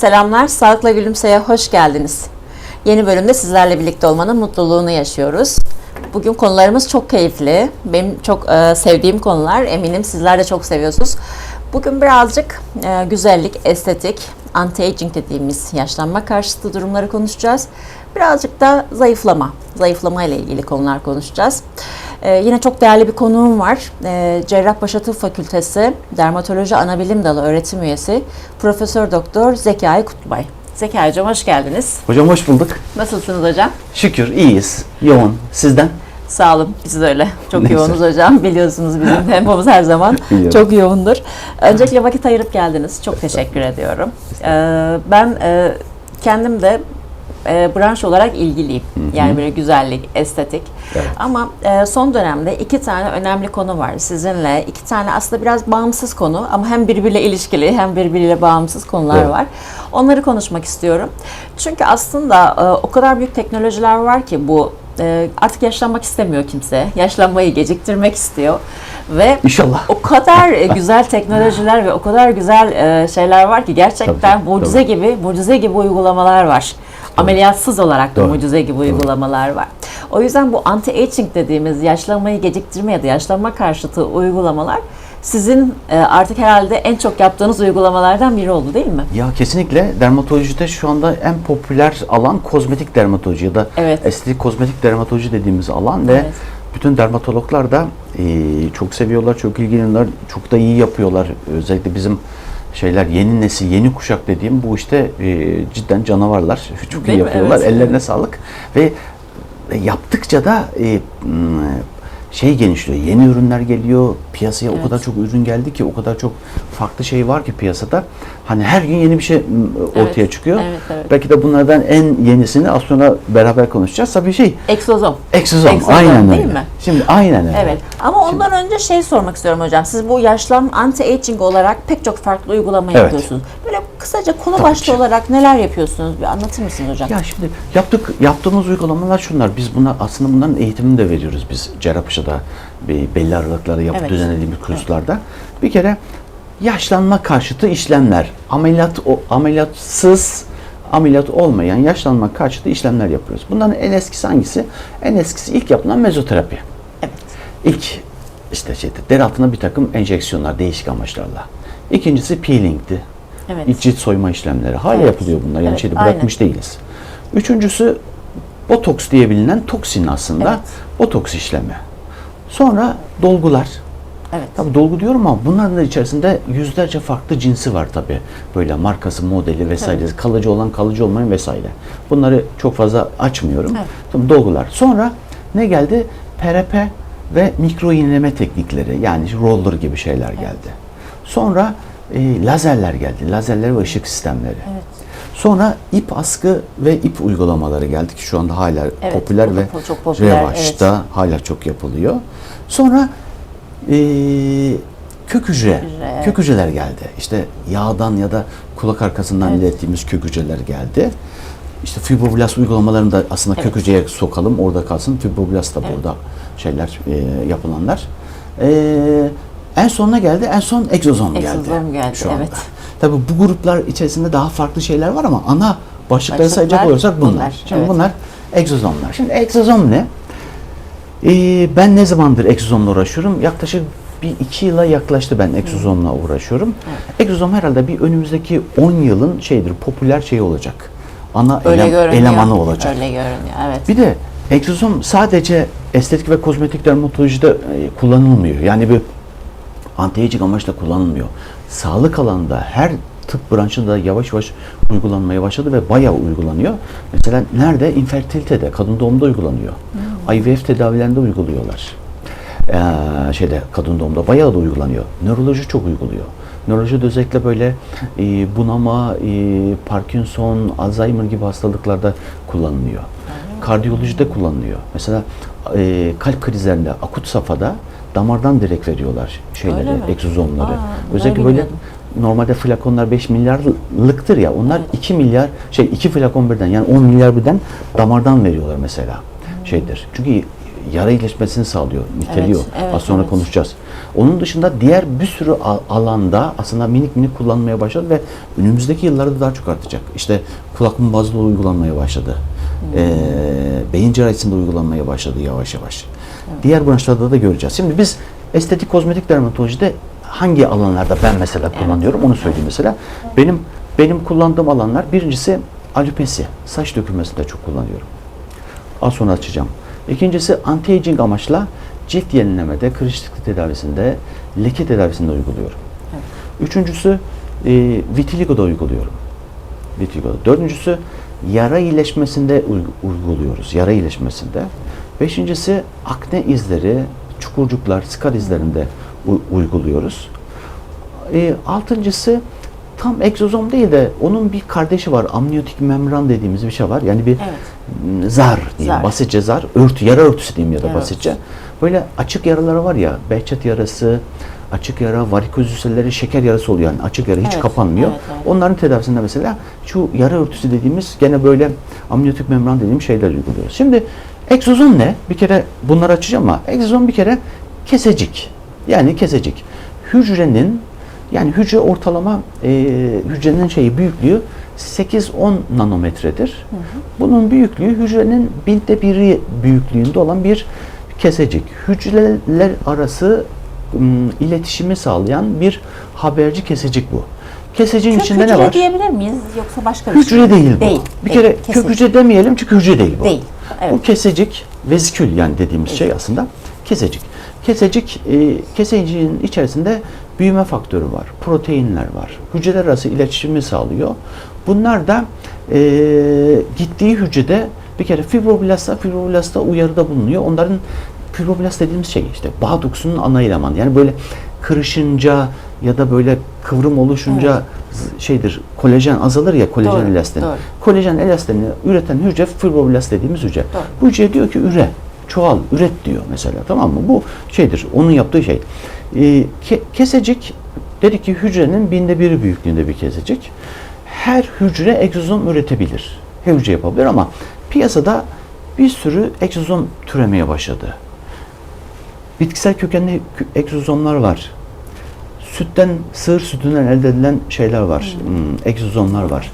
Selamlar, Sağlıkla Gülümse'ye hoş geldiniz. Yeni bölümde sizlerle birlikte olmanın mutluluğunu yaşıyoruz. Bugün konularımız çok keyifli. Benim çok e, sevdiğim konular. Eminim sizler de çok seviyorsunuz. Bugün birazcık e, güzellik, estetik, anti-aging dediğimiz yaşlanma karşıtı durumları konuşacağız. Birazcık da zayıflama, zayıflama ile ilgili konular konuşacağız. E, yine çok değerli bir konuğum var. E, Cerrahpaşa Tıp Fakültesi Dermatoloji Anabilim Dalı öğretim üyesi Profesör Doktor Zekai Kutlubay. Zekai Hocam hoş geldiniz. Hocam hoş bulduk. Nasılsınız hocam? Şükür iyiyiz. Yoğun. Sizden? Sağ olun. Biz de öyle. Çok Neyse. yoğunuz hocam. Biliyorsunuz bizim tempomuz her zaman Biliyorum. çok yoğundur. Öncelikle vakit ayırıp geldiniz. Çok teşekkür ediyorum. Ee, ben e, kendim de e, branş olarak ilgiliyim. Yani böyle güzellik, estetik. Evet. Ama e, son dönemde iki tane önemli konu var sizinle. İki tane aslında biraz bağımsız konu ama hem birbiriyle ilişkili hem birbiriyle bağımsız konular Evet. var. Onları konuşmak istiyorum. Çünkü aslında e, o kadar büyük teknolojiler var ki bu e, artık yaşlanmak istemiyor kimse. Yaşlanmayı geciktirmek istiyor ve İnşallah. o kadar güzel teknolojiler ve o kadar güzel e, şeyler var ki gerçekten Tabii, mucize gibi mucize gibi uygulamalar var. Ameliyatsız olarak da Doğru. mucize gibi uygulamalar var. O yüzden bu anti-aging dediğimiz yaşlanmayı geciktirme ya da yaşlanma karşıtı uygulamalar sizin e, artık herhalde en çok yaptığınız uygulamalardan biri oldu değil mi? Ya kesinlikle dermatolojide şu anda en popüler alan kozmetik dermatoloji ya da Evet. estetik kozmetik dermatoloji dediğimiz alan ve Evet. bütün dermatologlar da e, çok seviyorlar, çok ilgileniyorlar, çok da iyi yapıyorlar. Özellikle bizim şeyler yeni nesil, yeni kuşak dediğim bu işte e, cidden canavarlar. Çok Değil iyi mi? yapıyorlar. Evet. Ellerine sağlık ve yaptıkça da e, şey genişliyor. Yeni ürünler geliyor. Piyasaya Evet. o kadar çok ürün geldi ki o kadar çok farklı şey var ki piyasada. Hani her gün yeni bir şey ortaya Evet. çıkıyor. Evet, evet. Belki de bunlardan en yenisini az sonra beraber konuşacağız. Tabii şey Egzozom. egzozom. Egzozom, aynen değil öyle. mi? Şimdi aynen öyle. Evet. Ama ondan önce şey sormak istiyorum hocam. Siz bu yaşlam anti-aging olarak pek çok farklı uygulama Evet. yapıyorsunuz. Böyle kısaca konu Tabii başlığı ki. olarak neler yapıyorsunuz? Bir anlatır mısınız hocam? Ya şimdi yaptık yaptığımız uygulamalar şunlar. Biz bunlar aslında bunların eğitimini de veriyoruz biz Cerrahpaşa'da bir belli aralıklarla yapıp Evet. düzenlediğimiz kurslarda. Bir kere yaşlanma karşıtı işlemler, ameliyat o ameliyatsız ameliyat olmayan yaşlanma karşıtı işlemler yapıyoruz. Bunların en eskisi hangisi? En eskisi ilk yapılan mezoterapi. Evet. İlk işte şeyde deri altına bir takım enjeksiyonlar değişik amaçlarla. İkincisi peeling'ti. Evet. İlk cilt soyma işlemleri. Hala Evet. yapılıyor bunlar. Yani Evet, şeyde aynen. bırakmış değiliz. Üçüncüsü botoks diye bilinen toksin aslında. Evet. Botoks işlemi. Sonra dolgular. Evet. Tabii dolgu diyorum ama bunların da içerisinde yüzlerce farklı cinsi var tabii. Böyle markası, modeli vesaire. Kalıcı olan, kalıcı olmayan vesaire. Bunları çok fazla açmıyorum. Evet. Tabii dolgular. Sonra ne geldi? PRP ve mikro iğneleme teknikleri. Yani roller gibi şeyler geldi. Sonra e, lazerler geldi. Lazerler ve ışık sistemleri. Evet. Sonra ip askı ve ip uygulamaları geldi ki şu anda hala Evet, popüler ve çok popüler, revaçta hala çok yapılıyor. Sonra e, kök hücre, Kök hücre, evet. kök hücreler geldi. İşte yağdan ya da kulak arkasından Evet. elde ettiğimiz kök hücreler geldi. İşte fibroblast uygulamalarını da aslında Evet. kök hücreye sokalım, orada kalsın. Fibroblast da Evet. burada şeyler e, yapılanlar. E, en sonuna geldi, en son egzozom geldi. Egzozom geldi, şu anda. evet. Tabii bu gruplar içerisinde daha farklı şeyler var ama ana başlıkları Başlıklar sayacak olursak bunlar. bunlar, Şimdi evet. bunlar egzozomlar. Şimdi egzozom ne? Ee, ben ne zamandır egzozomla uğraşıyorum? Yaklaşık bir iki yıla yaklaştı ben egzozomla uğraşıyorum. Egzozom herhalde bir önümüzdeki 10 yılın şeydir, popüler şey olacak. Ana Öyle görünüyor. elemanı olacak. Öyle görünüyor. Evet. Bir de egzozom sadece estetik ve kozmetik dermatolojide e, kullanılmıyor. Yani bir anti-aging amaçla kullanılmıyor. Sağlık alanında her tıp branşında yavaş yavaş uygulanmaya başladı ve bayağı uygulanıyor. Mesela nerede? İnfertilitede, kadın doğumda uygulanıyor. IVF tedavilerinde uyguluyorlar. Ee, şeyde kadın doğumda bayağı da uygulanıyor. Nöroloji çok uyguluyor. Nörolojide özellikle böyle e, bunama, e, Parkinson, Alzheimer gibi hastalıklarda kullanılıyor. Kardiyolojide kullanılıyor. Mesela e, kalp krizlerinde akut safhada damardan direkt veriyorlar şeyleri, egzozomları. Aa, Özellikle böyle normalde flakonlar 5 milyarlıktır ya. Onlar 2 milyar şey 2 flakon birden yani 10 milyar birden damardan veriyorlar mesela. Şeydir. Çünkü yara iyileşmesini sağlıyor, niteliyor. evet, Az sonra evet. konuşacağız. Onun dışında diğer bir sürü alanda aslında minik minik kullanmaya başladı ve önümüzdeki yıllarda daha çok artacak. İşte kulak mumbazlığı uygulanmaya başladı. Ee, beyin cerrahisinde uygulanmaya başladı yavaş yavaş. Diğer branşlarda da göreceğiz. Şimdi biz estetik kozmetik dermatolojide hangi alanlarda ben mesela kullanıyorum onu söyleyeyim mesela. Benim benim kullandığım alanlar birincisi alopesi, saç dökülmesinde çok kullanıyorum. Az sonra açacağım. İkincisi anti-aging amaçla cilt yenilemede, kırışıklık tedavisinde, leke tedavisinde uyguluyorum. Üçüncüsü e, vitiligo'da uyguluyorum. Vitiligo'da. Dördüncüsü yara iyileşmesinde uyg- uyguluyoruz. Yara iyileşmesinde. Beşincisi akne izleri, çukurcuklar, skar izlerinde uyguluyoruz. E, altıncısı tam egzozom değil de onun bir kardeşi var. Amniyotik membran dediğimiz bir şey var. Yani bir Evet. zar diyeyim. Zar. Basitçe zar. Örtü, yara örtüsü diyeyim ya da Yara basitçe. Böyle açık yaraları var ya. Behçet yarası, açık yara, varikoz ülserleri, şeker yarası oluyor. Yani açık yara hiç Evet, kapanmıyor. evet, evet. Onların tedavisinde mesela şu yara örtüsü dediğimiz gene böyle amniyotik membran dediğim şeyler uyguluyoruz. Şimdi egzozom ne? Bir kere bunları açacağım ama egzozom bir kere kesecik. Yani kesecik. Hücrenin yani hücre ortalama e, hücrenin şeyi büyüklüğü 8-10 nanometredir. Bunun büyüklüğü hücrenin binde biri büyüklüğünde olan bir kesecik. Hücreler arası ım, iletişimi sağlayan bir haberci kesecik bu. Keseciğin Kök içinde hücre ne var? diyebilir miyiz yoksa başka bir şey Hücre değil bu. Değil. Bir değil, kere kesin. kök hücre demeyelim çünkü hücre değil bu. Değil. Evet. Bu kesecik, vezikül yani dediğimiz şey aslında kesecik. Kesecik, e, keseciğin içerisinde büyüme faktörü var, proteinler var. Hücreler arası iletişimi sağlıyor. Bunlar da e, gittiği hücrede bir kere fibroblasta, fibroblasta uyarıda bulunuyor. Onların fibroblast dediğimiz şey işte bağ dokusunun ana elemanı. Yani böyle kırışınca ya da böyle kıvrım oluşunca z- şeydir kolajen azalır ya kolajen Doğru, elastini. doğru. Kolajen elastini üreten hücre fibroblast dediğimiz hücre. Doğru. Bu hücre diyor ki üre, çoğal, üret diyor mesela tamam mı? Bu şeydir, onun yaptığı şey. Ee, ke- kesecik, dedi ki hücrenin binde biri büyüklüğünde bir kesecik. Her hücre egzozom üretebilir. Her hücre yapabilir ama piyasada bir sürü egzozom türemeye başladı. Bitkisel kökenli egzozomlar var. Sütten, sığır sütünden elde edilen şeyler var. Hmm, egzozomlar var.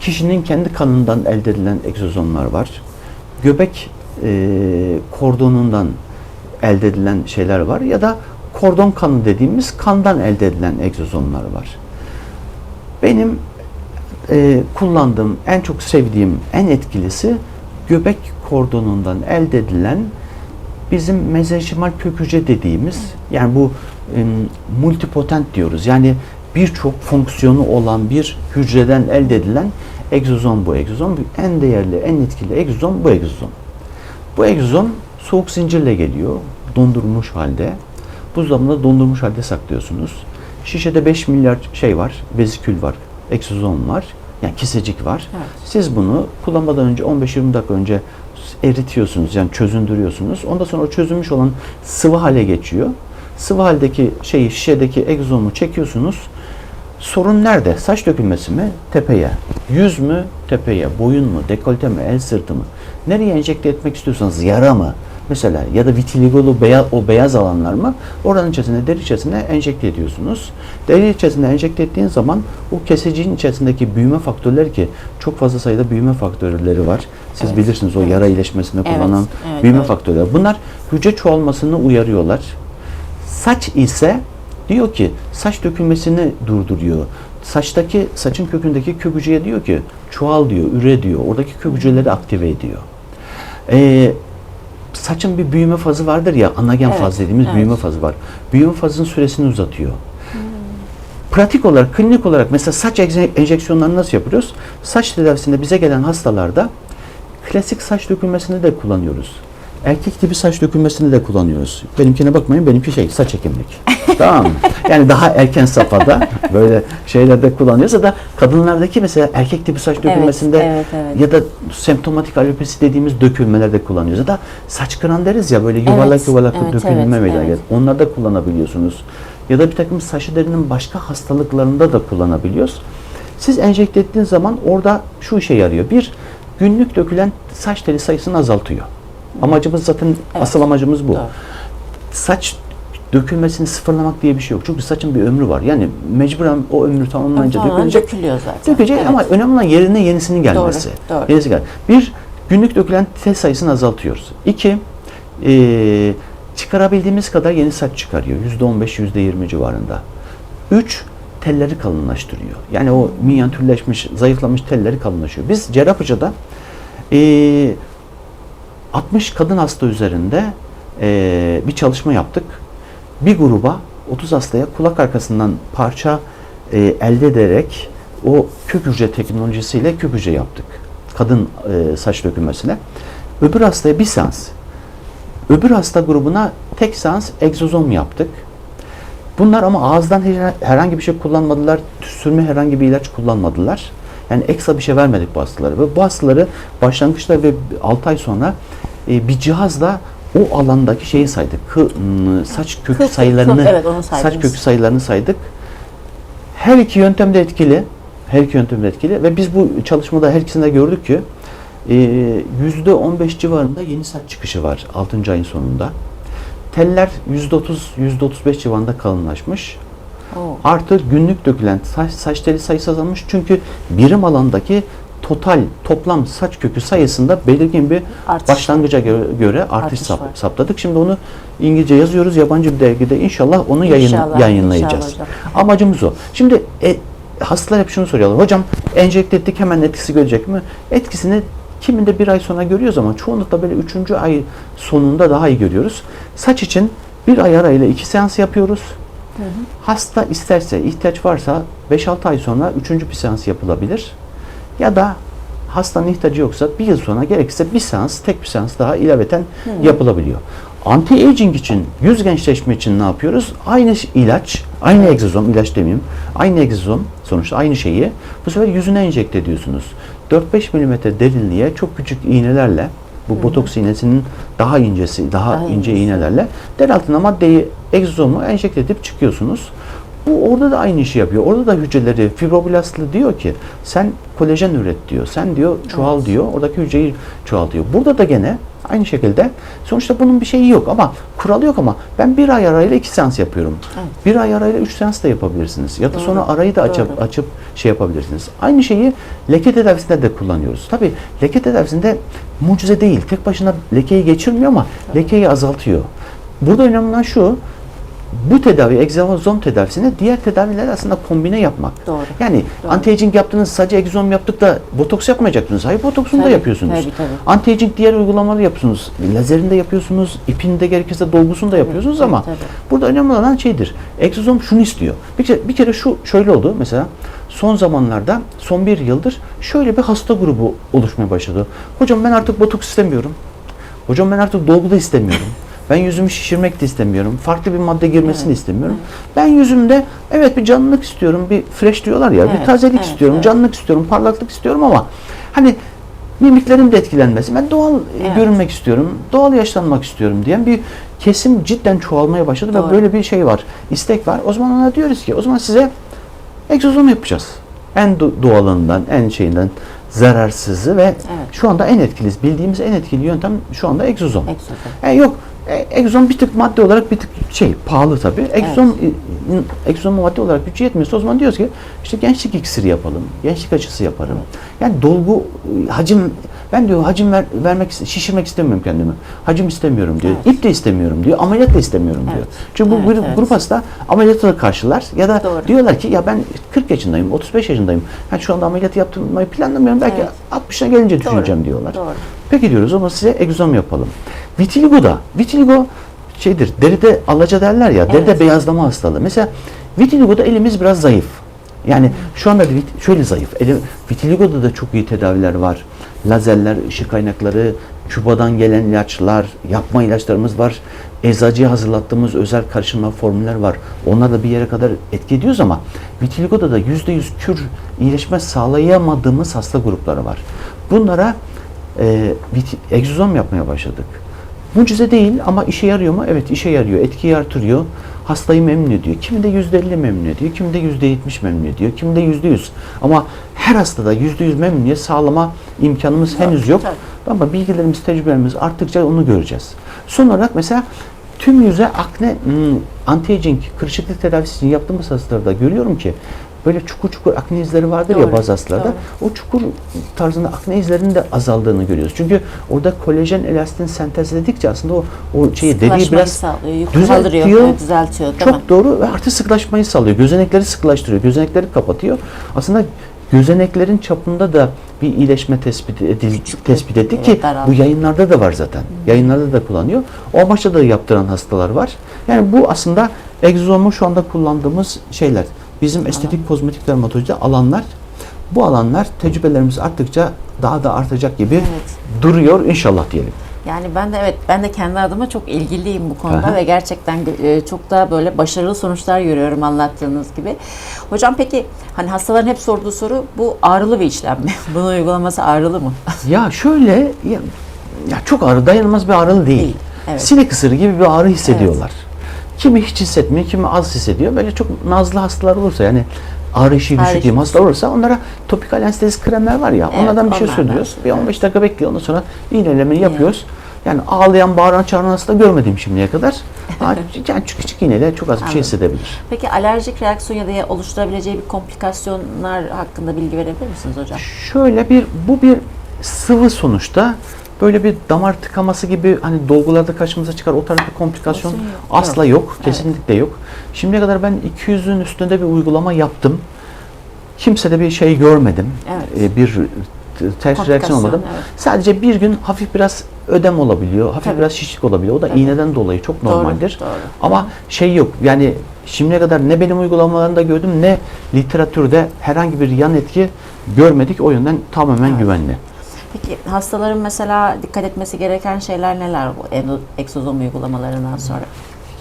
Kişinin kendi kanından elde edilen egzozomlar var. Göbek e, kordonundan elde edilen şeyler var ya da kordon kanı dediğimiz kandan elde edilen egzozomlar var. Benim e, kullandığım, en çok sevdiğim, en etkilisi göbek kordonundan elde edilen bizim mezenşimal kök hücre dediğimiz yani bu multipotent diyoruz. Yani birçok fonksiyonu olan bir hücreden elde edilen egzozom bu egzozom. En değerli, en etkili egzozom bu egzozom. Bu egzozom soğuk zincirle geliyor. Dondurulmuş halde. Buzdolabında dondurmuş halde saklıyorsunuz. Şişede 5 milyar şey var. Vezikül var. Egzozom var. Yani kesecik var. Evet. Siz bunu kullanmadan önce 15-20 dakika önce eritiyorsunuz. Yani çözündürüyorsunuz. Ondan sonra o çözülmüş olan sıvı hale geçiyor. Sıvı haldeki şeyi şişedeki egzomu çekiyorsunuz. Sorun nerede? Saç dökülmesi mi? Tepeye. Yüz mü? Tepeye. Boyun mu? Dekolte mi? El sırtı mı? Nereye enjekte etmek istiyorsanız yara mı? Mesela ya da vitiligolu beyaz, o beyaz alanlar mı? Oranın içerisine, deri içerisine enjekte ediyorsunuz. Deri içerisine enjekte ettiğin zaman o keseciğin içerisindeki büyüme faktörleri ki çok fazla sayıda büyüme faktörleri var. Siz Evet, bilirsiniz o yara iyileşmesinde Evet, kullanılan evet, büyüme evet. faktörleri. Bunlar hücre çoğalmasını uyarıyorlar. Saç ise diyor ki saç dökülmesini durduruyor. Saçtaki saçın kökündeki kök hücreye diyor ki çoğal diyor, üre diyor. Oradaki kök hücreleri aktive ediyor. Ee, saçın bir büyüme fazı vardır ya, anagen Evet, faz dediğimiz evet. büyüme fazı var. Büyüme fazının süresini uzatıyor. Pratik olarak, klinik olarak mesela saç enje- enjeksiyonlarını nasıl yapıyoruz? Saç tedavisinde bize gelen hastalarda klasik saç dökülmesini de kullanıyoruz. Erkek tipi saç dökülmesini de kullanıyoruz. Benimkine bakmayın, benimki şey saç ekimlik. tamam mı? Yani daha erken safhada böyle şeylerde kullanıyoruz ya da kadınlardaki mesela erkek tipi saç dökülmesinde evet, evet. ya da semptomatik alopesi dediğimiz dökülmelerde kullanıyoruz. Ya da saç kıran deriz ya böyle yuvarlak Evet, yuvarlak evet, dökülme evet, evet. Onlarda kullanabiliyorsunuz. Ya da bir takım saç derinin başka hastalıklarında da kullanabiliyoruz. Siz enjekte ettiğiniz zaman orada şu işe yarıyor. Bir, günlük dökülen saç teli sayısını azaltıyor. Amacımız zaten Evet. asıl amacımız bu. Doğru. Saç dökülmesini sıfırlamak diye bir şey yok. Çünkü saçın bir ömrü var. Yani mecburen o ömrü tamamlayınca Tamamen dökülecek. dökülüyor zaten. Dökecek Evet. ama önemli olan yerine yenisinin gelmesi. doğru. Yenisi gel. Bir, günlük dökülen tel sayısını azaltıyoruz. İki, eee, çıkarabildiğimiz kadar yeni saç çıkarıyor. Yüzde on beş, yüzde yirmi civarında. Üç, telleri kalınlaştırıyor. Yani o minyatürleşmiş, zayıflamış telleri kalınlaşıyor. Biz Cerrahpaşa'da eee 60 kadın hasta üzerinde eee, bir çalışma yaptık. Bir gruba 30 hastaya kulak arkasından parça eee, elde ederek o kök hücre teknolojisiyle kök hücre yaptık. Kadın eee, saç dökülmesine. Öbür hastaya bir seans. Öbür hasta grubuna tek seans egzozom yaptık. Bunlar ama ağızdan her- herhangi bir şey kullanmadılar, sürme herhangi bir ilaç kullanmadılar. Yani ekstra bir şey vermedik bu hastalara. Ve bu hastaları başlangıçta ve 6 ay sonra e, bir cihazla o alandaki şeyi saydık. Kı- m, saç kökü Kök- sayılarını, kök, evet, onu saç kökü sayılarını saydık. Her iki yöntem de etkili. Her iki yöntem de etkili ve biz bu çalışmada her ikisinde gördük ki e, yüzde 15 civarında yeni saç çıkışı var 6. ayın sonunda. Teller %30, %35 civarında kalınlaşmış. Oo. Artı günlük dökülen saç, saç teli sayısı azalmış. Çünkü birim alandaki total toplam saç kökü sayısında belirgin bir Artış. başlangıca göre, göre artış, Artış sap- var. saptadık. Şimdi onu İngilizce yazıyoruz. Yabancı bir dergide inşallah onu yayın, İnşallah, yayınlayacağız. inşallah Amacımız o. Şimdi e, hastalar hep şunu soruyorlar. Hocam enjekte ettik hemen etkisi görecek mi? Etkisini kiminde bir ay sonra görüyoruz ama çoğunlukla böyle üçüncü ay sonunda daha iyi görüyoruz. Saç için bir ay arayla iki seans yapıyoruz. Hasta isterse, ihtiyaç varsa 5-6 ay sonra üçüncü bir seans yapılabilir. Ya da hastanın ihtiyacı yoksa bir yıl sonra gerekirse bir seans, tek bir seans daha ilaveten yapılabiliyor. Anti-aging için, yüz gençleşme için ne yapıyoruz? Aynı ilaç, aynı egzozom, ilaç demeyeyim, aynı egzozom sonuçta aynı şeyi bu sefer yüzüne enjekte ediyorsunuz. 4-5 mm derinliğe çok küçük iğnelerle bu botoks iğnesinin daha incesi, daha, Daha ince iğnelerle der altına maddeyi, egzozomu enjekte edip çıkıyorsunuz. Bu orada da aynı işi yapıyor. Orada da hücreleri fibroblastlı diyor ki sen kolajen üret diyor. Sen diyor çoğal diyor. Oradaki hücreyi çoğaltıyor. Burada da gene aynı şekilde sonuçta bunun bir şeyi yok ama kuralı yok ama ben bir ay arayla iki seans yapıyorum. Evet. Bir ay arayla üç seans da yapabilirsiniz. Ya da Doğru. sonra arayı da açıp Doğru. açıp şey yapabilirsiniz. Aynı şeyi leke tedavisinde de kullanıyoruz. Tabii leke tedavisinde mucize değil. Tek başına lekeyi geçirmiyor ama lekeyi azaltıyor. Burada önemli olan şu, bu tedavi, egzozom tedavisini diğer tedaviler aslında kombine yapmak. Doğru. Yani Doğru. anti-aging yaptınız, sadece egzozom yaptık da botoks yapmayacaksınız. Hayır, botoksunu da Tabii, yapıyorsunuz. tabii, tabii. Anti-aging diğer uygulamaları yapıyorsunuz. Lazerinde yapıyorsunuz, ipinde gerekirse dolgusunu da yapıyorsunuz tabii, ama tabii. burada önemli olan şeydir. Egzozom şunu istiyor. Bir kere, bir kere şu şöyle oldu mesela son zamanlarda son bir yıldır şöyle bir hasta grubu oluşmaya başladı. Hocam ben artık botoks istemiyorum. Hocam ben artık dolgu da istemiyorum. Ben yüzümü şişirmek de istemiyorum. Farklı bir madde girmesini istemiyorum. Ben yüzümde evet bir canlılık istiyorum. Bir fresh diyorlar ya. bir Evet, tazelik evet, istiyorum. evet. Canlılık istiyorum. Parlaklık istiyorum ama hani mimiklerim de etkilenmesin. Ben doğal Evet. görünmek istiyorum. Doğal yaşlanmak istiyorum diyen bir kesim cidden çoğalmaya başladı Doğru. ve böyle bir şey var. istek var. O zaman ona diyoruz ki o zaman size egzozom yapacağız. En do- doğalından, en şeyinden zararsızı ve Evet. şu anda en etkili, bildiğimiz en etkili yöntem şu anda egzozom. Egzozom. E, yok, e, egzozom bir tık madde olarak bir tık şey pahalı tabii. Egzozom e, egzozom madde olarak gücü yetmiyorsa o zaman diyoruz ki işte gençlik iksiri yapalım, gençlik aşısı yaparım. Yani dolgu, e, hacim ben diyor hacim ver, vermek şişirmek istemiyorum kendimi. Hacim istemiyorum diyor. Evet. İp de istemiyorum diyor. Ameliyat da istemiyorum diyor. Evet. Çünkü bu Evet, grup, grup hasta ameliyatı da karşılar ya da Doğru. diyorlar ki ya ben 40 yaşındayım, 35 yaşındayım. Yani şu anda ameliyatı yaptırmayı planlamıyorum. Belki Evet. 60'a gelince Doğru. düşüneceğim diyorlar. Doğru. Peki diyoruz ama size egzozom yapalım. Vitiligo da. Vitiligo şeydir. Deride alaca derler ya. Deride Evet. beyazlama hastalığı. Mesela vitiligoda elimiz biraz zayıf. Yani şu anda şöyle zayıf. Vitiligoda da çok iyi tedaviler var. Lazerler, ışık kaynakları, Küba'dan gelen ilaçlar, yapma ilaçlarımız var. Eczacıya hazırlattığımız özel karışımlar, formüller var. Onlar da bir yere kadar etki ediyoruz ama vitiligoda da %100 kür iyileşme sağlayamadığımız hasta grupları var. Bunlara e, egzozom yapmaya başladık. Mucize değil ama işe yarıyor mu? Evet işe yarıyor. Etkiyi artırıyor. Hastayı memnun ediyor. Kimi de yüzde elli memnun ediyor. Kimi de yüzde yetmiş memnun ediyor. Kimi de yüzde yüz. Ama her hastada yüzde yüz memnuniyet sağlama imkanımız henüz yok. tabii. Ama bilgilerimiz, tecrübelerimiz arttıkça onu göreceğiz. Son olarak mesela tüm yüze akne hmm, anti-aging kırışıklık tedavisi için yaptığımız hastalarda görüyorum ki böyle çukur çukur akne izleri vardır ya Doğru, bazı hastalarda. O çukur tarzında akne izlerinin de azaldığını görüyoruz. Çünkü orada kolajen elastin sentezledikçe aslında o o şeyi deriyi biraz sağlıyor, düzeltiyor. düzeltiyor. değil mi? Çok doğru ve artı sıkılaşmayı sağlıyor. Gözenekleri sıkılaştırıyor. Gözenekleri kapatıyor. Aslında gözeneklerin çapında da bir iyileşme tespit, edil, tespit ettik ki bu yayınlarda da var zaten. Yayınlarda da kullanıyor. O amaçla da yaptıran hastalar var. Yani bu aslında egzozomu şu anda kullandığımız şeyler. Bizim estetik kozmetik dermatolojide alanlar. Bu alanlar tecrübelerimiz arttıkça daha da artacak gibi Evet. duruyor inşallah diyelim. Yani ben de evet ben de kendi adıma çok ilgiliyim bu konuda Aha. ve gerçekten e, çok daha böyle başarılı sonuçlar görüyorum anlattığınız gibi. Hocam peki hani hastaların hep sorduğu soru bu ağrılı bir işlem mi? Bunun uygulaması ağrılı mı? Ya şöyle ya, ya çok ağrı dayanılmaz bir ağrı değil. Değil, evet. Sinek ısırı gibi bir ağrı hissediyorlar. Kimi hiç hissetmiyor, kimi az hissediyor. Böyle çok nazlı hastalar olursa yani ağrı güçlü işi diyeyim hastalar olursa onlara topikal anestezi kremler var ya Evet, onlardan bir şey sürdürüyoruz. Bir 15 dakika bekliyor ondan sonra iğnelemeyi yapıyoruz. Yani ağlayan, bağıran, çağıran hasta görmedim şimdiye kadar. Yani küçük küçük iğneyle çok az bir şey Anladım. hissedebilir. Peki alerjik reaksiyon ya da oluşturabileceği bir komplikasyonlar hakkında bilgi verebilir misiniz hocam? Şöyle bir bu bir sıvı sonuçta böyle bir damar tıkaması gibi hani dolgularda karşımıza çıkar o tarz bir komplikasyon yok. asla Yok. yok. Kesinlikle yok. Şimdiye kadar ben 200'ün üstünde bir uygulama yaptım. Kimsede bir şey görmedim. Evet. Ee, bir ters reaksiyon olmadı. evet. Sadece bir gün hafif biraz ödem olabiliyor. Hafif Tabii. biraz şişlik olabiliyor. O da Tabii. iğneden dolayı çok Doğru, normaldir. doğru. Ama şey yok. Yani şimdiye kadar ne benim uygulamalarımda gördüm ne literatürde herhangi bir yan etki görmedik. O yönden tamamen Evet. güvenli. Peki hastaların mesela dikkat etmesi gereken şeyler neler bu endo- egzozom uygulamalarından sonra?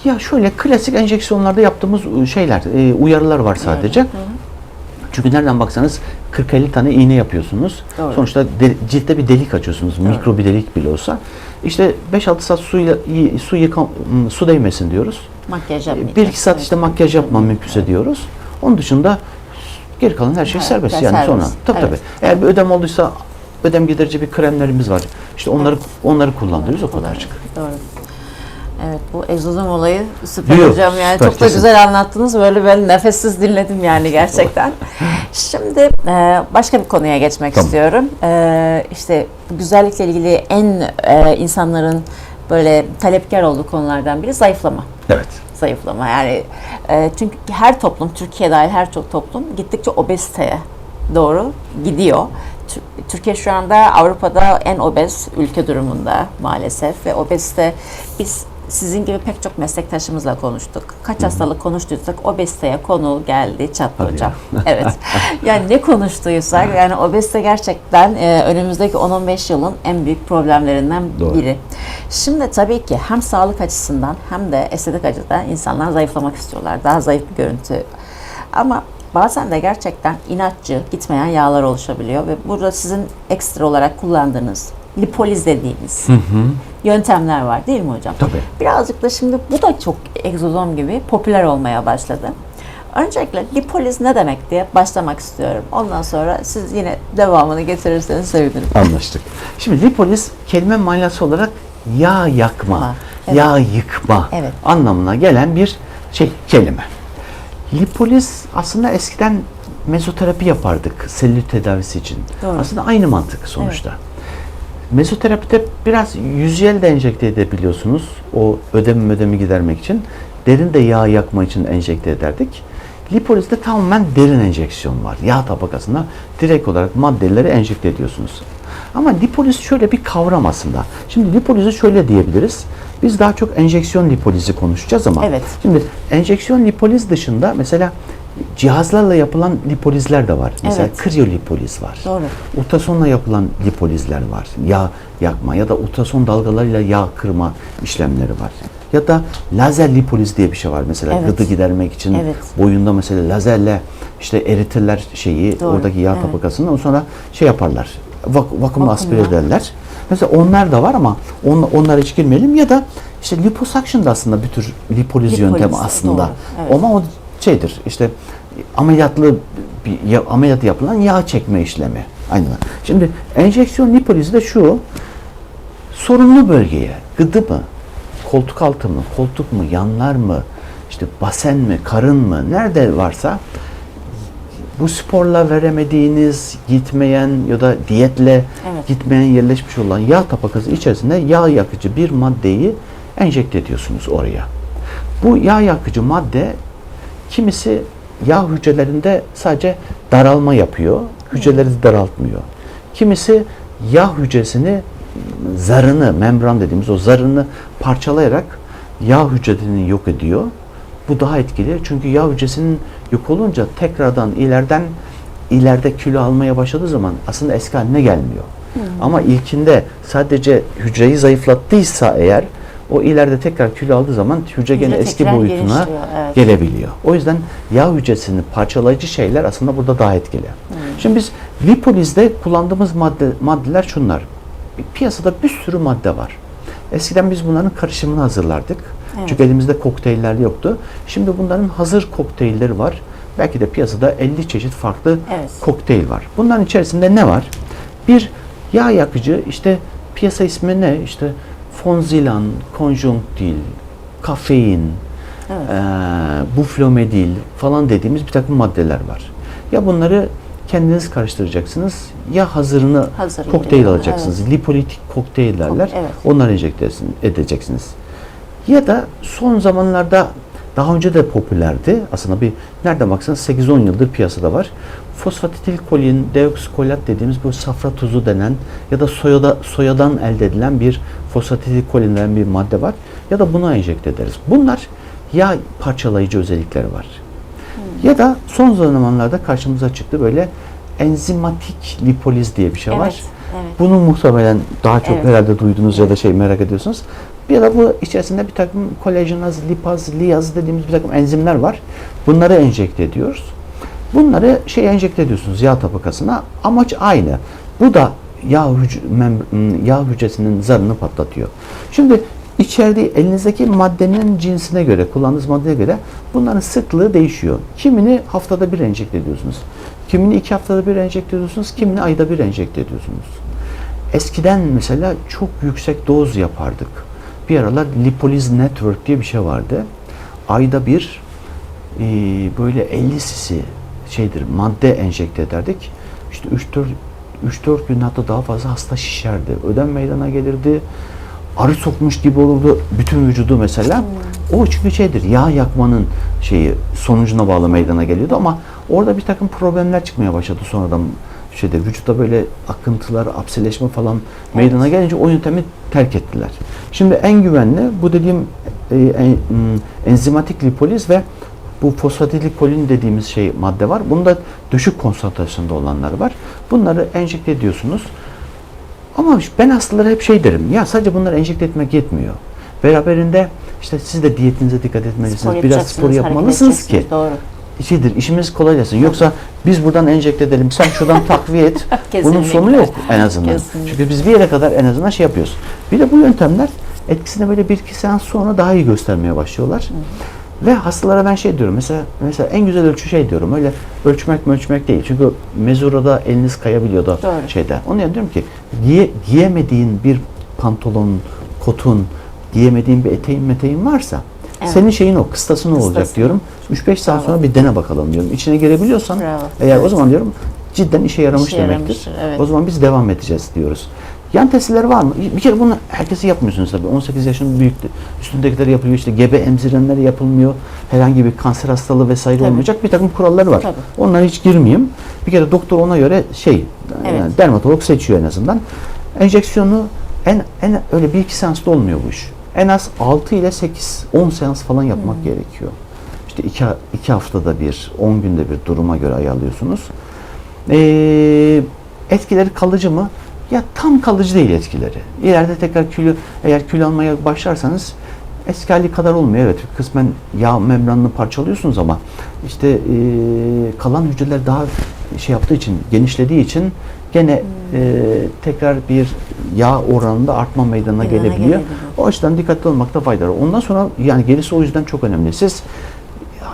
Ya şöyle klasik enjeksiyonlarda yaptığımız e, şeyler, e, uyarılar var sadece. Hı hı. Çünkü nereden baksanız 40-50 tane iğne yapıyorsunuz. Doğru. Sonuçta de, ciltte bir delik açıyorsunuz. Mikro bir delik bile olsa. İşte 5-6 saat suyla, su, yıka, su değmesin diyoruz. Makyaj E, yapmayacak. 1-2 saat Evet. işte makyaj yapma mümkünse diyoruz. Onun dışında geri kalan her şey Evet, serbest evet, yani serbest. sonra. Tabii Evet. tabii. Eğer bir ödem olduysa ödem giderici bir kremlerimiz var. İşte onları onları kullanıyoruz o kadarcık. Doğru. Evet bu egzozom olayı süper Yok, hocam yani süper, çok da kesin. güzel anlattınız. Böyle ben nefessiz dinledim yani gerçekten. Şimdi e, başka bir konuya geçmek Tamam. istiyorum. E, işte güzellikle ilgili en e, insanların böyle talepkar olduğu konulardan biri zayıflama. Evet. Zayıflama yani e, çünkü her toplum Türkiye dahil her çok toplum gittikçe obeziteye doğru gidiyor. Tür- Türkiye şu anda Avrupa'da en obez ülke durumunda maalesef ve obezite biz sizin gibi pek çok meslektaşımızla konuştuk. Kaç hastalık konuştuysak obeziteye konu geldi çattı Hadi hocam. evet. Yani ne konuştuysak yani obezite gerçekten e, önümüzdeki 10-15 yılın en büyük problemlerinden Doğru. biri. Şimdi tabii ki hem sağlık açısından hem de estetik açıdan insanlar zayıflamak istiyorlar. Daha zayıf bir görüntü. Ama bazen de gerçekten inatçı, gitmeyen yağlar oluşabiliyor ve burada sizin ekstra olarak kullandığınız lipoliz dediğimiz yöntemler var değil mi hocam? Tabii. Birazcık da şimdi bu da çok egzozom gibi popüler olmaya başladı. Öncelikle lipoliz ne demek diye başlamak istiyorum. Ondan sonra siz yine devamını getirirseniz sevinirim. Anlaştık. Şimdi lipoliz kelime manası olarak yağ yakma, Ha, evet. yağ yıkma Evet. anlamına gelen bir şey kelime. Lipoliz aslında eskiden mezoterapi yapardık selülit tedavisi için. Doğru. Aslında aynı mantık sonuçta. Mezoterapide biraz yüzeyel de enjekte edebiliyorsunuz. O ödemi ödemi gidermek için. Derin de yağ yakma için enjekte ederdik. Lipolizde tamamen derin enjeksiyon var. Yağ tabakasına direkt olarak maddeleri enjekte ediyorsunuz. Ama lipoliz şöyle bir kavram aslında. Şimdi lipolizi şöyle diyebiliriz. Biz daha çok enjeksiyon lipolizi konuşacağız ama Evet. şimdi enjeksiyon lipoliz dışında mesela cihazlarla yapılan lipolizler de var. Mesela Evet. kriyolipoliz var. Doğru. Ultrasonla yapılan lipolizler var. Yağ yakma ya da ultrason dalgalarıyla yağ kırma işlemleri var. Ya da lazer lipoliz diye bir şey var mesela Evet. gıdı gidermek için Evet. boyunda mesela lazerle işte eritirler şeyi Doğru, oradaki yağ evet. tabakasını ondan sonra şey yaparlar. Vak, vakumla aspire ederler. Mesela onlar da var ama on, onlara hiç girmeyelim ya da işte liposuction da aslında bir tür lipoliz, Lipoliz, yöntemi aslında. doğru, evet. Ama o şeydir işte ameliyatlı bir ya, ameliyat yapılan yağ çekme işlemi. Aynen. Şimdi enjeksiyon lipolizi de şu sorunlu bölgeye gıdı mı, koltuk altı mı, koltuk mu, yanlar mı, işte basen mi, karın mı, nerede varsa bu sporla veremediğiniz, gitmeyen ya da diyetle Evet. Gitmeyen yerleşmiş olan yağ tabakası içerisinde yağ yakıcı bir maddeyi enjekte ediyorsunuz oraya. Bu yağ yakıcı madde kimisi yağ hücrelerinde sadece daralma yapıyor, hücreleri daraltmıyor. Kimisi yağ hücresini zarını, membran dediğimiz o zarını parçalayarak yağ hücrelerini yok ediyor. Bu daha etkili çünkü yağ hücresinin yok olunca tekrardan ileriden ileride kilo almaya başladığı zaman aslında eski haline gelmiyor. Ama ilkinde sadece hücreyi zayıflattıysa eğer o ileride tekrar kilo aldığı zaman hücre gene eski boyutuna evet. gelebiliyor. O yüzden yağ hücresini parçalayıcı şeyler aslında burada daha etkili. Şimdi biz lipolizde kullandığımız madde, maddeler şunlar. Piyasada bir sürü madde var. Eskiden biz bunların karışımını hazırlardık. Evet. Çünkü elimizde kokteyller yoktu. Şimdi bunların hazır kokteylleri var. Belki de piyasada 50 çeşit farklı Evet. kokteyl var. Bunların içerisinde ne var? Bir yağ yakıcı işte piyasa ismi ne? İşte fonzilan, konjonktil, kafein, Evet. eee, buflomedil falan dediğimiz bir takım maddeler var. Ya bunları kendiniz karıştıracaksınız ya hazırını Hazır kokteyl geliyor, alacaksınız. Lipolitik kokteyl derler. Evet. Onları enjekte edeceksiniz. Ya da son zamanlarda daha önce de popülerdi. Aslında bir nereden baksanız 8-10 yıldır piyasada var. Fosfatitilkolin, deoksikolat dediğimiz bu safra tuzu denen ya da soyada, soyadan elde edilen bir fosfatitilkolin denen bir madde var. Ya da buna enjekte ederiz. Bunlar yağ parçalayıcı özellikleri var. Ya da son zamanlarda karşımıza çıktı böyle enzimatik lipoliz diye bir şey var. Evet, evet. Bunu muhtemelen daha çok Evet. herhalde duydunuz ya da şey merak ediyorsunuz. Bir de bu içerisinde bir takım kolajenaz, lipaz, liyaz dediğimiz bir takım enzimler var. Bunları enjekte ediyoruz. Bunları şey enjekte ediyorsunuz yağ tabakasına. Amaç aynı. Bu da yağ, hüc- mem- yağ hücresinin zarını patlatıyor. Şimdi içeride elinizdeki maddenin cinsine göre, kullandığınız maddeye göre bunların sıklığı değişiyor. Kimini haftada bir enjekte ediyorsunuz. Kimini iki haftada bir enjekte ediyorsunuz. Kimini ayda bir enjekte ediyorsunuz. Eskiden mesela çok yüksek doz yapardık. Bir aralar Lipoliz Network diye bir şey vardı. Ayda bir e, böyle 50 cc şeydir madde enjekte ederdik. İşte 3-4 3-4 gün hatta daha fazla hasta şişerdi. Ödem meydana gelirdi. Arı sokmuş gibi olurdu bütün vücudu mesela. O çünkü şeydir yağ yakmanın şeyi sonucuna bağlı meydana geliyordu ama orada bir takım problemler çıkmaya başladı sonradan şeyde vücutta böyle akıntılar, apsileşme falan meydana gelince o yöntemi terk ettiler. Şimdi en güvenli bu dediğim e, en- m, enzimatik lipoliz ve bu fosfatilikolin dediğimiz şey madde var. Bunda düşük konsantrasyonda olanlar var. Bunları enjekte ediyorsunuz. Ama ben hastalara hep şey derim. Ya sadece bunları enjekte etmek yetmiyor. Beraberinde işte siz de diyetinize dikkat etmelisiniz. Spor Biraz spor yapmalısınız ki Doğru. şeydir işimiz kolaylasın. Yoksa biz buradan enjekte edelim. Sen şuradan takviye et. Bunun sonu yok en azından. Kesinlikle. Çünkü biz bir yere kadar en azından şey yapıyoruz. Bir de bu yöntemler etkisini böyle bir iki seans sonra daha iyi göstermeye başlıyorlar. Ve hastalara ben şey diyorum mesela mesela en güzel ölçü şey diyorum öyle ölçmek ölçmek değil. Çünkü mezurada eliniz kayabiliyor da Doğru. şeyde. Onun için diyorum ki giye, giyemediğin bir pantolon, kotun, giyemediğin bir eteğin meteğin varsa Evet. senin şeyin o, kıstasın o olacak diyorum. 3-5 saat Bravo. sonra bir dene bakalım diyorum. İçine girebiliyorsan Bravo. eğer o Evet. zaman diyorum cidden işe yaramış İşe demektir. yaramıştır, evet. O zaman biz devam edeceğiz diyoruz. Yan testiler var mı? Bir kere bunu herkesi yapmıyorsunuz tabii. 18 yaşın büyük üstündekileri yapılıyor. işte gebe emzirenlere yapılmıyor. Herhangi bir kanser hastalığı vesaire Tabii. olmayacak bir takım kuralları var. Tabii. Onlara hiç girmeyeyim. Bir kere doktor ona göre şey Evet. yani dermatolog seçiyor en azından. Enjeksiyonu en en öyle bir iki seansta olmuyor bu iş. En az 6 ile 8 10 seans falan yapmak gerekiyor. İşte iki, iki haftada bir, 10 günde bir duruma göre ayarlıyorsunuz. Ee, etkileri kalıcı mı? Ya tam kalıcı değil etkileri. İleride tekrar kilo, eğer kilo almaya başlarsanız eski hali kadar olmuyor. Evet kısmen yağ membranını parçalıyorsunuz ama işte ee, kalan hücreler daha şey yaptığı için, genişlediği için gene ee, tekrar bir yağ oranında artma meydana Meydana gelebiliyor. gelebiliyor. O açıdan dikkatli olmakta fayda var. Ondan sonra yani gerisi o yüzden çok önemli. Siz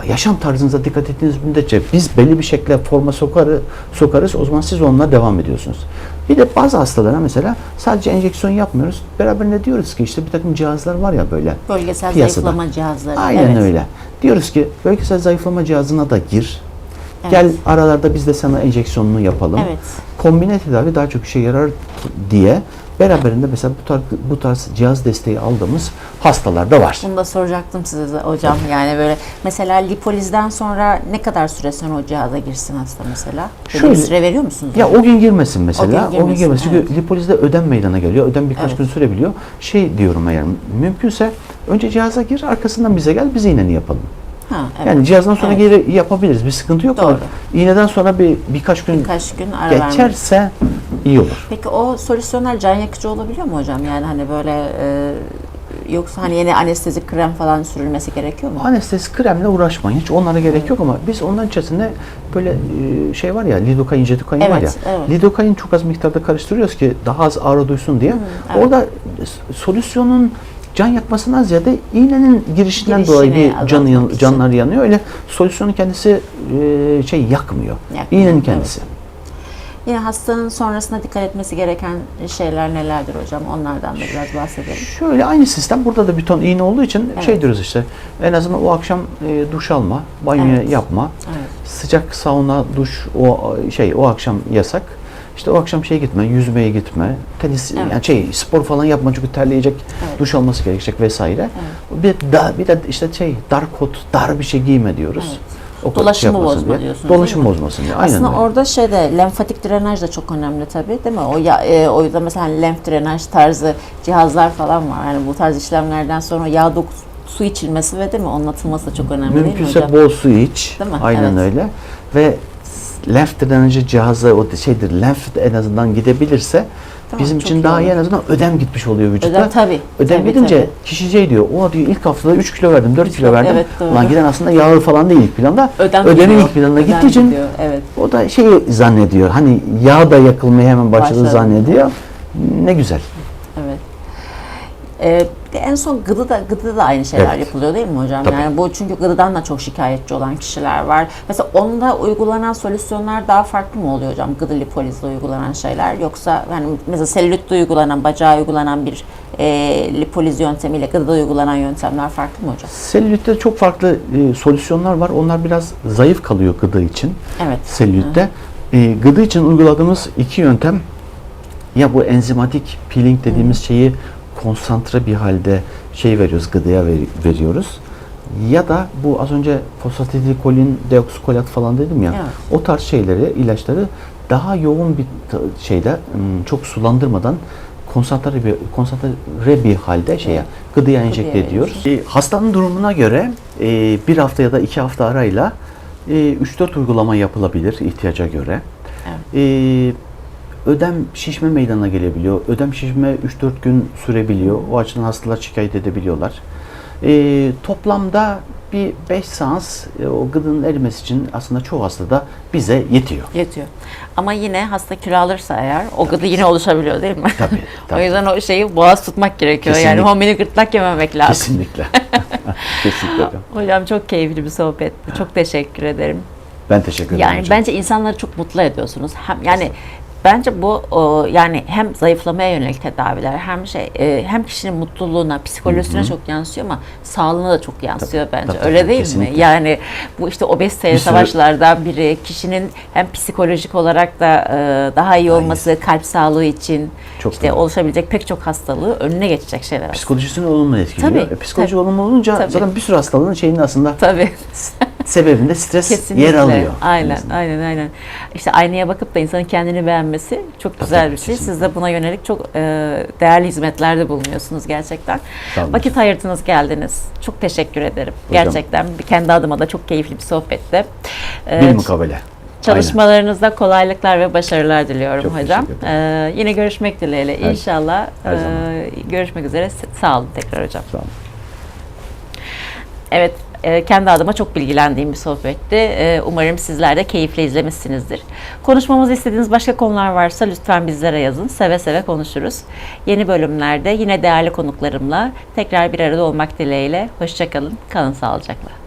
yaşam tarzınıza dikkat ettiğiniz müddetçe biz belli bir şekilde forma sokarı, sokarız o zaman siz onunla devam ediyorsunuz. Bir de bazı hastalara mesela sadece enjeksiyon yapmıyoruz. Beraberinde diyoruz ki işte bir takım cihazlar var ya böyle. Bölgesel Piyasada. zayıflama cihazları. Aynen evet. öyle. Diyoruz ki bölgesel zayıflama cihazına da gir. Evet. Gel aralarda biz de sana enjeksiyonunu yapalım. Evet. Kombine tedavi daha çok işe yarar diye beraberinde mesela bu tarz, bu tarz cihaz desteği aldığımız hastalar da var. Bunu da soracaktım size de hocam. Yani böyle mesela lipolizden sonra ne kadar süre sonra o cihaza girsin hasta mesela? Böyle Şöyle- bir süre veriyor musunuz? Ya o gün girmesin mesela. O gün O gün girmesin, girmesin. Çünkü evet. lipolizde ödem meydana geliyor. Ödem birkaç Evet. gün sürebiliyor. Şey diyorum eğer mümkünse önce cihaza gir arkasından bize gel biz iğneni yapalım. Ha, evet. Yani cihazdan sonra Evet. geri yapabiliriz. Bir sıkıntı yok ama Doğru. iğneden sonra bir birkaç gün Birkaç gün ara vermek. geçerse iyi olur. Peki o solüsyonel can yakıcı olabiliyor mu hocam? Yani hani böyle e, yoksa hani yeni anestezik krem falan sürülmesi gerekiyor mu? Anestezi kremle uğraşmayın. Hiç onlara gerek yok ama biz onların içerisinde böyle e, şey var ya lidokain, jetokain var ya. Evet, evet. Lidokain çok az miktarda karıştırıyoruz ki daha az ağrı duysun diye. evet. Orada solüsyonun can yakmasından ziyade iğnenin girişinden Girişini dolayı bir canı yan- için. canlar yanıyor. Öyle solüsyonun kendisi e, şey yakmıyor. Yakmıyor, İğnenin evet. kendisi. Yine hastanın sonrasında dikkat etmesi gereken şeyler nelerdir hocam? Onlardan da biraz bahsedelim. Şöyle aynı sistem burada da bir ton iğne olduğu için Evet. şey diyoruz işte en azından o akşam e, duş alma, banyo Evet. yapma. Evet. Sıcak sauna, duş o şey o akşam yasak. İşte o akşam şeye gitme, yüzmeye gitme, tenis Evet. yani şey spor falan yapma çünkü terleyecek, Evet. duş alması gerekecek vesaire. Bir da bir de işte şey dar kot, dar bir şey giyme diyoruz. Evet. O kot Dolaşımı yapmasın bozma diye. diyorsunuz, Dolaşım bozmasın diye. Aynen Aslında öyle. orada şeyde lenfatik drenaj da çok önemli tabii değil mi? O ya, e, o yüzden mesela hani lenf drenaj tarzı cihazlar falan var. Yani bu tarz işlemlerden sonra yağ dokusu su içilmesi ve değil mi? Onun atılması da çok önemli değil mi Mümkünse hocam? bol su iç. Değil mi? Aynen Evet. öyle. Ve lenf drenajı cihazı o şeydir. Lenf en azından gidebilirse Tamam, bizim için iyi daha iyi en azından ödem gitmiş oluyor vücutta. Ödem tabii. Ödem tabii, gidince tabii. kişi şey diyor, o diyor ilk haftada 3 kilo verdim, 4 Üç kilo kilo, verdim. evet, doğru. Ulan giden aslında yağlı falan değil ilk planda. Ödem Ödemin gidiyor, ilk planına ödem gittiği için gidiyor, Evet. o da şeyi zannediyor. Hani yağ da yakılmaya hemen başladı, Başladı. zannediyor. Ne güzel. Evet. Ee, bir de en son gıdıda, gıdıda da aynı şeyler Evet. yapılıyor değil mi hocam? Tabii. Yani bu çünkü gıdıdan da çok şikayetçi olan kişiler var. Mesela onda uygulanan solüsyonlar daha farklı mı oluyor hocam? Gıdı lipolizle uygulanan şeyler yoksa hani mesela selülitte uygulanan, bacağa uygulanan bir e, lipoliz yöntemiyle gıdıda uygulanan yöntemler farklı mı hocam? Selülitte çok farklı e, solüsyonlar var. Onlar biraz zayıf kalıyor gıdı için. Evet. selülitte. E, gıdı için uyguladığımız iki yöntem ya bu enzimatik peeling dediğimiz şeyi konsantre bir halde şey veriyoruz, gıdaya ver- veriyoruz. Ya da bu az önce fosfatidilkolin, deoksikolat falan dedim ya. Evet. O tarz şeyleri, ilaçları daha yoğun bir şeyde çok sulandırmadan konsantre bir konsantre bir halde şeye Evet. gıdaya enjekte ediyoruz. E, hastanın durumuna göre e, bir hafta ya da iki hafta arayla e, 3-4 uygulama yapılabilir ihtiyaca göre. Evet. E, ödem şişme meydana gelebiliyor. Ödem şişme 3-4 gün sürebiliyor. O açıdan hastalar şikayet edebiliyorlar. E, toplamda bir 5 seans e, o gıdının erimesi için aslında çoğu hastada bize yetiyor. Yetiyor. Ama yine hasta kilo alırsa eğer o gıdı yine oluşabiliyor değil mi? Tabii, o tabii. yüzden o şeyi boğaz tutmak gerekiyor. Yani Kesinlikle. homini gırtlak yememek lazım. Kesinlikle. Kesinlikle hocam. Çok keyifli bir sohbetti. Çok teşekkür ederim. Ben teşekkür ederim Yani hocam. bence insanları çok mutlu ediyorsunuz. Hem yani bence bu o, yani hem zayıflamaya yönelik tedaviler hem şey e, hem kişinin mutluluğuna, psikolojisine çok yansıyor ama sağlığına da çok yansıyor bence. tabii, Öyle tabii, değil mi? kesinlikle. Yani bu işte obeziteye Bir savaşlardan biri kişinin hem psikolojik olarak da e, daha iyi olması, kalp sağlığı için Çok işte doğru. oluşabilecek pek çok hastalığı önüne geçecek şeyler. aslında. Psikolojisini olumlu etkiliyor. Tabii, E, Psikoloji tabii. olumlu olunca Tabii. zaten bir sürü hastalığın şeyinin aslında Tabii. sebebinde stres Kesinlikle. yer alıyor. Aynen, aynen, aynen. İşte aynaya bakıp da insanın kendini beğenmesi çok güzel bir şey. kesinlikle. Siz de buna yönelik çok e, değerli hizmetlerde bulunuyorsunuz gerçekten. Vakit ayırdınız geldiniz. Çok teşekkür ederim. Hocam. Gerçekten kendi adıma da çok keyifli bir sohbetti. E, Bir mukabele. Çalışmalarınızda kolaylıklar ve başarılar diliyorum Çok hocam. teşekkür ederim. E, yine görüşmek dileğiyle. Her- İnşallah her e, görüşmek üzere. Sağ olun tekrar hocam. Sağ olun. Evet, e, kendi adıma çok bilgilendiğim bir sohbetti. E, Umarım sizler de keyifle izlemişsinizdir. Konuşmamızı istediğiniz başka konular varsa lütfen bizlere yazın. Seve seve konuşuruz. Yeni bölümlerde yine değerli konuklarımla tekrar bir arada olmak dileğiyle. Hoşçakalın, kalın sağlıcakla.